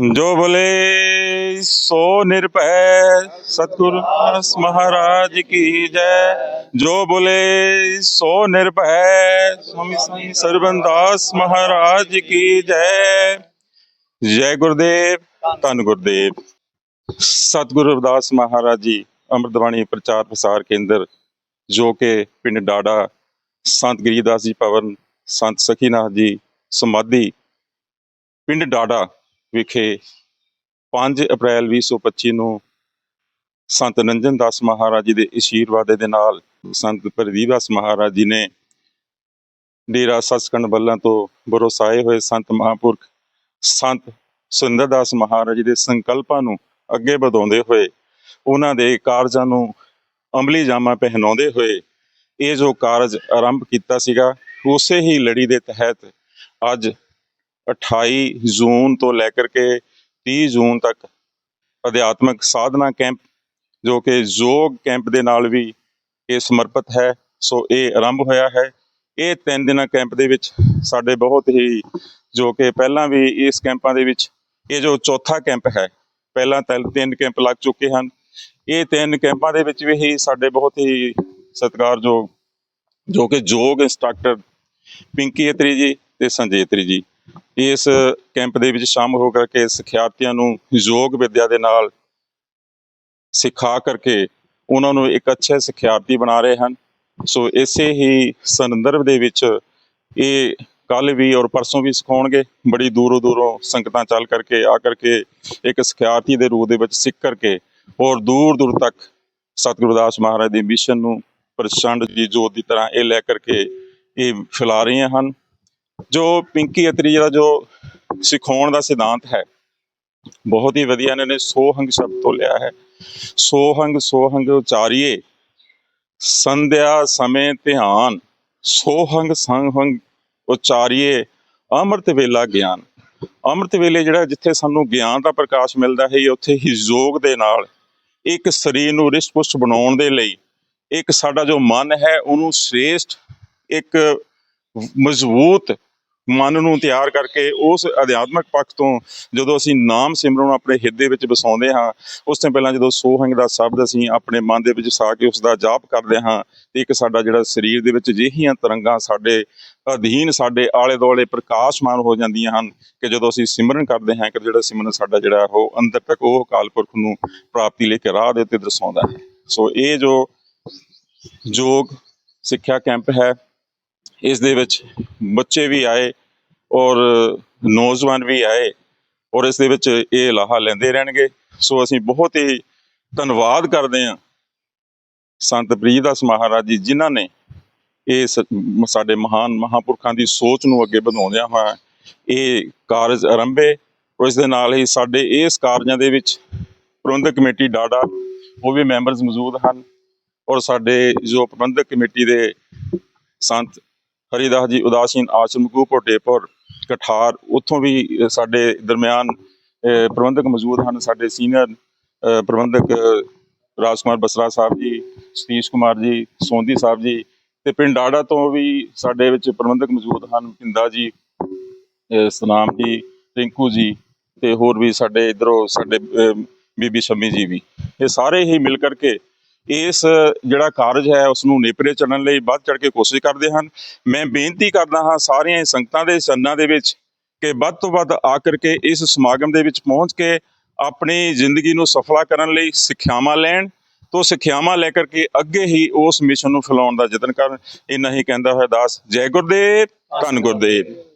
ਜੋ ਬੋਲੇ ਸੋ ਨਿਰਭੈ ਸਤਿਗੁਰ ਮਹਾਰਾਜ ਕੀ ਜੈ। ਜੋ ਬੋਲੇ ਸੋ ਨਿਰਭੈ ਸਵਾਮੀ ਸੰਤ ਸਰਬੰਦਾਸ ਮਹਾਰਾਜ ਕੀ ਜੈ। ਜੈ ਗੁਰਦੇਵ, ਧੰਨ ਗੁਰਦੇਵ। ਸਤਿਗੁਰੂ ਰਵਿਦਾਸ ਮਹਾਰਾਜ ਜੀ, ਅੰਮ੍ਰਿਤਵਾਣੀ ਪ੍ਰਚਾਰ ਪ੍ਰਸਾਰ ਕੇਂਦਰ, ਜੋ ਕਿ ਪਿੰਡ ਡਾੜਾ ਸੰਤ ਗਰੀਦਾਸ ਜੀ ਭਵਨ, ਸੰਤ ਸਖੀਨਾਥ ਜੀ ਸਮਾਧੀ, ਪਿੰਡ ਡਾੜਾ ਵਿਖੇ 5 ਅਪ੍ਰੈਲ 2025 ਨੂੰ ਸੰਤ ਨੰਜਨ ਦਾਸ ਮਹਾਰਾਜ ਜੀ ਦੇ ਅਸ਼ੀਰਵਾਦ ਦੇ ਨਾਲ ਸੰਤ ਪ੍ਰਦੀਪਦਾਸ ਮਹਾਰਾਜ ਜੀ ਨੇ ਡੇਰਾ ਸੱਚਖੰਡ ਬੱਲਾਂ ਤੋਂ ਬਰੋਸਾਏ ਹੋਏ ਸੰਤ ਮਹਾਂਪੁਰਖ, ਸੰਤ ਸੁੰਦਰਦਾਸ ਮਹਾਰਾਜ ਜੀ ਦੇ ਸੰਕਲਪਾਂ ਨੂੰ ਅੱਗੇ ਵਧਾਉਂਦੇ ਹੋਏ, ਉਹਨਾਂ ਦੇ ਕਾਰਜਾਂ ਨੂੰ ਅਮਲੀ ਜਾਮਾ ਪਹਿਨਾਉਂਦੇ ਹੋਏ ਇਹ ਜੋ ਕਾਰਜ ਆਰੰਭ ਕੀਤਾ ਸੀਗਾ, ਉਸੇ ਹੀ ਲੜੀ ਦੇ ਤਹਿਤ ਅੱਜ 28 ਜੂਨ ਤੋਂ ਲੈ ਕਰਕੇ 30 ਜੂਨ ਤੱਕ ਅਧਿਆਤਮਿਕ ਸਾਧਨਾ ਕੈਂਪ, ਜੋ ਕਿ ਯੋਗ ਕੈਂਪ ਦੇ ਨਾਲ ਵੀ ਇਹ ਸਮਰਪਿਤ ਹੈ। ਸੋ ਇਹ ਆਰੰਭ ਹੋਇਆ ਹੈ। ਇਹ ਤਿੰਨ ਦਿਨਾਂ ਕੈਂਪ ਦੇ ਵਿੱਚ ਸਾਡੇ ਬਹੁਤ ਹੀ, ਜੋ ਕਿ ਪਹਿਲਾਂ ਵੀ ਇਸ ਕੈਂਪਾਂ ਦੇ ਵਿੱਚ ਇਹ ਜੋ ਚੌਥਾ ਕੈਂਪ ਹੈ, ਪਹਿਲਾਂ ਤਿੰਨ ਕੈਂਪ ਲੱਗ ਚੁੱਕੇ ਹਨ। ਇਹ ਤਿੰਨ ਕੈਂਪਾਂ ਦੇ ਵਿੱਚ ਵੀ ਹੀ ਸਾਡੇ ਬਹੁਤ ਹੀ ਸਤਿਕਾਰਯੋਗ, ਜੋ ਕਿ ਯੋਗ ਇੰਸਟ੍ਰਕਟਰ ਪਿੰਕੀ ਅਤਰੀ ਜੀ ਤੇ ਸੰਜੇ ਅਤਰੀ ਜੀ ਇਸ ਕੈਂਪ ਦੇ ਵਿੱਚ ਸ਼ਾਮਲ ਹੋ ਕਰਕੇ ਸਿੱਖਿਆਰਥੀਆਂ ਨੂੰ ਯੋਗ ਵਿੱਦਿਆ ਦੇ ਨਾਲ ਸਿਖਾ ਕਰਕੇ ਉਹਨਾਂ ਨੂੰ ਇੱਕ ਅੱਛੇ ਸਿੱਖਿਆਰਥੀ ਬਣਾ ਰਹੇ ਹਨ। ਸੋ ਇਸੇ ਹੀ ਸੰਦਰਭ ਦੇ ਵਿੱਚ ਇਹ ਕੱਲ ਵੀ ਔਰ ਪਰਸੋਂ ਵੀ ਸਿਖਾਉਣਗੇ। ਬੜੀ ਦੂਰੋਂ ਦੂਰੋਂ ਸੰਗਤਾਂ ਚੱਲ ਕਰਕੇ ਆ ਕਰਕੇ ਇੱਕ ਸਿੱਖਿਆਰਥੀ ਦੇ ਰੂਪ ਦੇ ਵਿੱਚ ਸਿੱਖ ਕਰਕੇ ਔਰ ਦੂਰ ਦੂਰ ਤੱਕ ਸਤਿਗੁਰੂ ਦਾਸ ਮਹਾਰਾਜ ਦੇ ਮਿਸ਼ਨ ਨੂੰ ਪ੍ਰਚੰਡ ਦੀ ਜੋਤ ਦੀ ਤਰ੍ਹਾਂ ਇਹ ਲੈ ਕਰਕੇ ਇਹ ਫੈਲਾ ਰਹੀਆਂ ਹਨ। ਜੋ ਪਿੰਕੀ ਅਤਰੀ ਦਾ ਜੋ ਸਿਖਾਉਣ ਦਾ ਸਿਧਾਂਤ ਹੈ, ਬਹੁਤ ਹੀ ਵਧੀਆ ਇਹਨਾਂ ਨੇ ਸੋਹੰਗ ਸ਼ਬਦ ਤੋਂ ਲਿਆ ਹੈ। ਸੋਹੰਗ ਸੋਹੰਗ ਉਚਾਰੀਏ, ਸੰਧਿਆ ਸਮੇਂ ਧਿਆਨ, ਸੋਹੰਗ, ਸੰਹੰਗ ਉਚਾਰੀਏ, ਅੰਮ੍ਰਿਤ ਵੇਲਾ ਗਿਆਨ। ਅੰਮ੍ਰਿਤ ਵੇਲੇ ਜਿਹੜਾ ਜਿੱਥੇ ਸਾਨੂੰ ਗਿਆਨ ਦਾ ਪ੍ਰਕਾਸ਼ ਮਿਲਦਾ ਹੈ, ਉੱਥੇ ਹੀ ਯੋਗ ਦੇ ਨਾਲ ਇੱਕ ਸਰੀਰ ਨੂੰ ਰਿਸ਼ਟ-ਪੁਸ਼ਟ ਬਣਾਉਣ ਦੇ ਲਈ ਇੱਕ ਸਾਡਾ ਜੋ ਮਨ ਹੈ, ਉਹਨੂੰ ਸ੍ਰੇਸ਼ਟ, ਇੱਕ ਮਜ਼ਬੂਤ ਮਨ ਨੂੰ ਤਿਆਰ ਕਰਕੇ ਉਸ ਅਧਿਆਤਮਕ ਪੱਖ ਤੋਂ ਜਦੋਂ ਅਸੀਂ ਨਾਮ ਸਿਮਰਨ ਨੂੰ ਆਪਣੇ ਹਿਰਦੇ ਵਿੱਚ ਵਸਾਉਂਦੇ ਹਾਂ, ਉਸ ਤੋਂ ਪਹਿਲਾਂ ਜਦੋਂ ਸੋਹੰਗ ਦਾ ਸ਼ਬਦ ਅਸੀਂ ਆਪਣੇ ਮਨ ਦੇ ਵਿੱਚ ਸਾ ਕੇ ਉਸ ਦਾ ਜਾਪ ਕਰਦੇ ਹਾਂ, ਤੇ ਇੱਕ ਸਾਡਾ ਜਿਹੜਾ ਸਰੀਰ ਦੇ ਵਿੱਚ ਜਿਹੀਆਂ ਤਰੰਗਾਂ ਸਾਡੇ ਅਧੀਨ, ਸਾਡੇ ਆਲੇ ਦੁਆਲੇ ਪ੍ਰਕਾਸ਼ਮਾਨ ਹੋ ਜਾਂਦੀਆਂ ਹਨ ਕਿ ਜਦੋਂ ਅਸੀਂ ਸਿਮਰਨ ਕਰਦੇ ਹਾਂ, ਕਿ ਜਿਹੜਾ ਸਿਮਰਨ ਸਾਡਾ ਜਿਹੜਾ ਉਹ ਅੰਦਰ ਤੱਕ ਉਹ ਅਕਾਲ ਪੁਰਖ ਨੂੰ ਪ੍ਰਾਪਤੀ ਲੈ ਕੇ ਰਾਹ ਦੇ ਉੱਤੇ ਦਰਸਾਉਂਦਾ ਹੈ। ਸੋ ਇਹ ਜੋ ਯੋਗ ਸਿੱਖਿਆ ਕੈਂਪ ਹੈ, ਇਸ ਦੇ ਵਿੱਚ ਬੱਚੇ ਵੀ ਆਏ ਔਰ ਨੌਜਵਾਨ ਵੀ ਆਏ ਔਰ ਇਸ ਦੇ ਵਿੱਚ ਇਹ ਲਾਹਾ ਲੈਂਦੇ ਰਹਿਣਗੇ। ਸੋ ਅਸੀਂ ਬਹੁਤ ਹੀ ਧੰਨਵਾਦ ਕਰਦੇ ਹਾਂ ਸੰਤ ਪ੍ਰੀਦਾਸ ਮਹਾਰਾਜ ਜੀ, ਜਿਨ੍ਹਾਂ ਨੇ ਇਹ ਸ- ਸਾਡੇ ਮਹਾਨ ਮਹਾਪੁਰਖਾਂ ਦੀ ਸੋਚ ਨੂੰ ਅੱਗੇ ਵਧਾਉਂਦਿਆਂ ਹੋਇਆ ਇਹ ਕਾਰਜ ਆਰੰਭੇ ਔਰ ਇਸ ਦੇ ਨਾਲ ਹੀ ਸਾਡੇ ਇਸ ਕਾਰਜਾਂ ਦੇ ਵਿੱਚ ਪ੍ਰਬੰਧਕ ਕਮੇਟੀ ਡਾਡਾ, ਉਹ ਵੀ ਮੈਂਬਰਸ ਮੌਜੂਦ ਹਨ ਔਰ ਸਾਡੇ ਜੋ ਪ੍ਰਬੰਧਕ ਕਮੇਟੀ ਦੇ ਸੰਤ ਹਰੀਦਾਸ ਜੀ, ਉਦਾਸੀਨ ਆਸ਼ਰਮ ਕੂਪੋਟੇਪੁਰ ਕਠਾਰ ਉੱਥੋਂ ਵੀ ਸਾਡੇ ਦਰਮਿਆਨ ਪ੍ਰਬੰਧਕ ਮੌਜੂਦ ਹਨ। ਸਾਡੇ ਸੀਨੀਅਰ ਪ੍ਰਬੰਧਕ ਅ, ਰਾਜਕੁਮਾਰ ਬਸਰਾ ਸਾਹਿਬ ਜੀ ਸਤੀਸ਼ ਕੁਮਾਰ ਜੀ ਸੋਂਦੀ ਸਾਹਿਬ ਜੀ ਤੇ ਪਿੰਡ ਆੜਾ ਤੋਂ ਵੀ ਸਾਡੇ ਵਿੱਚ ਪ੍ਰਬੰਧਕ ਮੌਜੂਦ ਹਨ। ਪਿੰਦਾ ਜੀ ਸਨਾਮ ਜੀ ਰਿੰਕੂ ਜੀ ਤੇ ਹੋਰ ਵੀ ਸਾਡੇ ਇਧਰੋਂ ਸਾਡੇ ਬੀਬੀ ਸ਼ਮੀ ਜੀ ਵੀ। ਇਹ ਸਾਰੇ ਹੀ ਮਿਲ ਕਰਕੇ ਇਸ, ਜਿਹੜਾ ਕਾਰਜ ਹੈ ਉਸ ਨੂੰ ਨੇਪਰੇ ਚੱਲਣ ਲਈ ਵੱਧ ਚੜ ਕੇ ਕੋਸ਼ਿਸ਼ ਕਰਦੇ ਹਨ। ਮੈਂ ਬੇਨਤੀ ਕਰਦਾ ਹਾਂ ਸਾਰੀਆਂ ਸੰਗਤਾਂ ਦੇ ਚਰਨਾਂ ਦੇ ਵਿੱਚ ਕਿ ਵੱਧ ਤੋਂ ਵੱਧ ਆ ਕਰਕੇ ਇਸ ਸਮਾਗਮ ਦੇ ਵਿੱਚ ਪਹੁੰਚ ਕੇ ਆਪਣੀ ਜ਼ਿੰਦਗੀ ਨੂੰ ਸਫਲਾ ਕਰਨ ਲਈ ਸਿੱਖਿਆਵਾਂ ਲੈਣ। ਤੋਂ ਸਿੱਖਿਆਵਾਂ ਲੈ ਕਰਕੇ ਅੱਗੇ ਹੀ ਉਸ ਮਿਸ਼ਨ ਨੂੰ ਫੈਲਾਉਣ ਦਾ ਯਤਨ ਕਰਨ। ਇੰਨਾ ਹੀ ਕਹਿੰਦਾ ਹੋਇਆ ਦਾਸ, ਜੈ ਗੁਰਦੇਵ, ਧੰਨ ਗੁਰਦੇਵ।